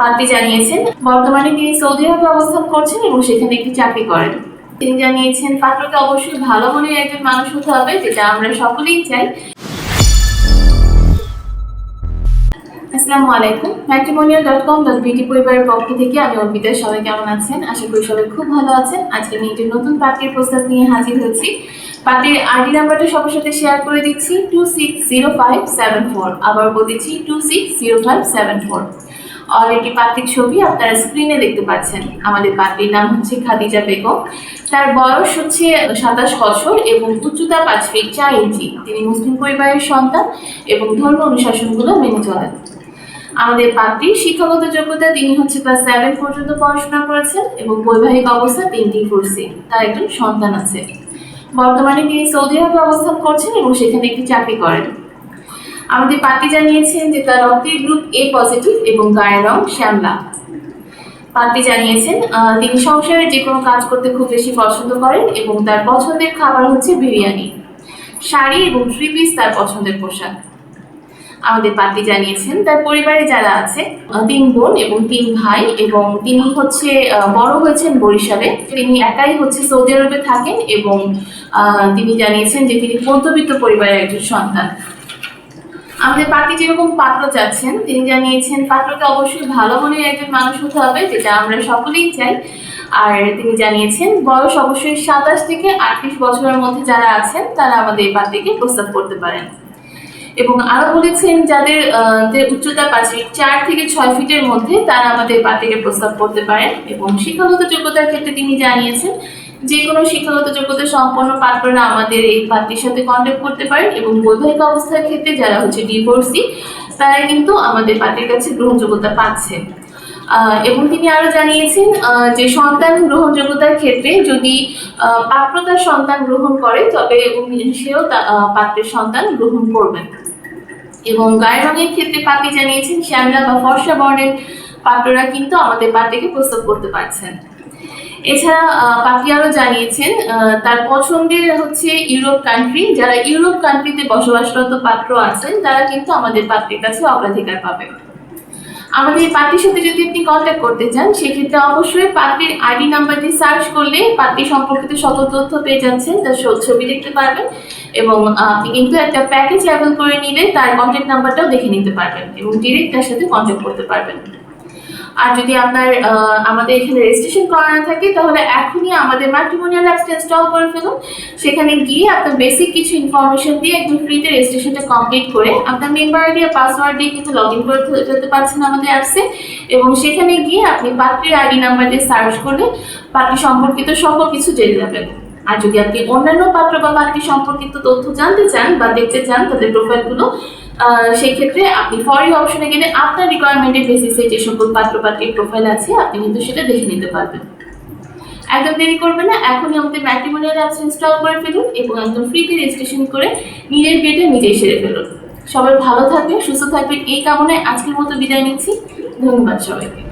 পাত্রী জানিয়েছেন, বর্তমানে তিনি সৌদি আরবে অবস্থান করছেন এবং সেখানে একটি চাকরি করেন। তিনি জানিয়েছেন পাত্রকে অবশ্যই ভালো মনের একজন মানুষ হতে হবে, যেটা আমরা সকলেই চাই। আসসালামু আলাইকুম। ম্যাট্রিমোনিয়াল ডট কম ডট বিটি পরিবারের পক্ষ থেকে আমি অর্পিতা। সবাই কেমন আছেন? আশা করি সবাই খুব ভালো আছেন। আজকে আমি একটি নতুন পাত্রের প্রস্তাব নিয়ে হাজির হয়েছি। পাত্রের আইডি নাম্বারটা সবার সাথে শেয়ার করে দিচ্ছি two six zero five seven four আবার বলেছি two six zero five seven four already পাত্রিক ছবি আপনারা স্ক্রিনে দেখতে পাচ্ছেন। আমাদের পাত্রীর নাম হচ্ছে খাদিজা বেগম। তার বয়স হচ্ছে সাতাশ বছর এবং উচ্চতা পাঁচ ফিট চার ইঞ্চি। তিনি মুসলিম পরিবারের সন্তান এবং ধর্ম অনুশাসনগুলো মেনে চলেন। আমাদের পাত্রীর শিক্ষাগত যোগ্যতা তিনি হচ্ছে ক্লাস সেভেন পর্যন্ত পড়াশোনা করেছেন এবং বৈবাহিক অবস্থা তিনটি করছে তার একজন সন্তান আছে। বর্তমানে তিনি সৌদি আরবে অবস্থান করছেন এবং সেখানে একটি চাকরি করেন। আমাদের পাত্রী জানিয়েছেন যে তার রক্তের গ্রুপ এ পজিটিভ এবং গায়ের রং শ্যামলা। পাত্রী জানিয়েছেন তিনি সংসারে যে কোনো কাজ করতে খুব বেশি পছন্দ করেন এবং তার পছন্দের খাবার হচ্ছে বিরিয়ানি। শাড়ি এবং থ্রি পিস তার পছন্দের পোশাক। আমাদের পাত্রী জানিয়েছেন, তার পরিবারে যারা আছে তিন বোন এবং তিন ভাই এবং তিনি হচ্ছে বড় হয়েছেন বরিশালে। তিনি একাই হচ্ছে সৌদি আরবে থাকেন এবং তিনি জানিয়েছেন যে তিনি মধ্যবিত্ত পরিবারের একজন সন্তান। আমাদের পার্টি যেরকম পাত্র চাচ্ছেন, তিনি জানিয়েছেন পাত্রকে অবশ্যই ভালো মনের একজন মানুষ হতে হবে, যেটা আমরা সকলেই চাই। আর তিনি জানিয়েছেন, বয়স অবশ্যই সাতাশ থেকে আটত্রিশ বছরের মধ্যে যারা আছেন, তারা আমাদের এই পাত্রীকে প্রস্তাব করতে পারেন। এবং আরও বলেছেন, যাদের উচ্চতা পাঁচ চার থেকে ছয় ফিটের মধ্যে, তারা আমাদের পাত্রীকে প্রস্তাব করতে পারেন। এবং শিক্ষাগত যোগ্যতার ক্ষেত্রে তিনি জানিয়েছেন যে কোনো শিক্ষাগত যোগ্যতা সম্পন্ন পাত্ররা আমাদের এই পাত্রীর সাথে কন্ট্যাক্ট করতে পারেন এবং বৈবাহিক অবস্থার ক্ষেত্রে যারা হচ্ছে ডিভোর্সি তারা কিন্তু আমাদের পাত্রীর কাছে গ্রহণযোগ্যতা পাচ্ছেন। এবং তিনি আরও জানিয়েছেন যে সন্তান গ্রহণযোগ্যতার ক্ষেত্রে যদি আহ, পাত্র তার সন্তান গ্রহণ করে তবে সেও পাত্রের সন্তান গ্রহণ করবেন। এবং গায়ের রঙের ক্ষেত্রে পাত্রী জানিয়েছেন শ্যামলা বা ফর্সা বর্ণের পাত্ররা কিন্তু আমাদের পাত্রীকে প্রস্তাব করতে পারছেন। এছাড়া পাখি আরও জানিয়েছেন তার পছন্দের হচ্ছে ইউরোপ কান্ট্রি যারা ইউরোপ কান্ট্রিতে বসবাসরত পাত্র আছেন, তারা কিন্তু আমাদের পাত্রীর কাছে অগ্রাধিকার পাবে। আমাদের পাত্রীর সাথে যদি আপনি কন্ট্যাক্ট করতে চান, সেক্ষেত্রে অবশ্যই পাত্রীর আইডি নাম্বার দিয়ে সার্চ করলে পাত্রী সম্পর্কিত শত তথ্য পেয়ে যাচ্ছেন। তার ছবি দেখতে পারবেন এবং আপনি কিন্তু একটা প্যাকেজ অ্যাভেল করে নিলে তার কন্ট্যাক্ট নাম্বারটাও দেখে নিতে পারবেন এবং ডিরেক্ট তার সাথে কন্ট্যাক্ট করতে পারবেন। আর যদি আপনার আমাদের এখানে রেজিস্ট্রেশন করানো থাকে, তাহলে এখনই আমাদের ম্যাট্রিমোনিয়াল অ্যাপসটা ইনস্টল করে ফেলুন। সেখানে গিয়ে আপনার বেসিক কিছু ইনফরমেশন দিয়ে একদম ফ্রিতে রেজিস্ট্রেশনটা কমপ্লিট করে আপনার মেম্বার আইডি আর পাসওয়ার্ড দিয়ে কিন্তু লগ ইন করে ফেলতে পারছেন আমাদের অ্যাপসে এবং সেখানে গিয়ে আপনি পাত্রীর আইডি নাম্বার দিয়ে সার্চ করলে পাত্রী সম্পর্কিত সকল কিছু জেনে যাবেন। আর যদি আপনি অন্যান্য পাত্র বা পাত্রী সম্পর্কিত তথ্য জানতে চান বা দেখতে চান তাদের প্রোফাইলগুলো সেই ক্ষেত্রে আপনি ফরি অপশনে গেলে আপনার রিকোয়ারমেন্টের বেসিসে যে সকল পাত্র পাত্রের প্রোফাইল আছে, আপনি কিন্তু সেটা দেখে নিতে পারবেন। একদম দেরি করবে না, এখনই আমাদের ম্যাট্রিমোনিয়াল অ্যাপস ইনস্টল করে ফেলুন এবং একদম ফ্রিতে রেজিস্ট্রেশন করে নিজের বিয়েটা নিজেই সেরে ফেলুন। সবাই ভালো থাকবে সুস্থ থাকবে এই কামনায় আজকের মতো বিদায় নিচ্ছি। ধন্যবাদ সবাইকে।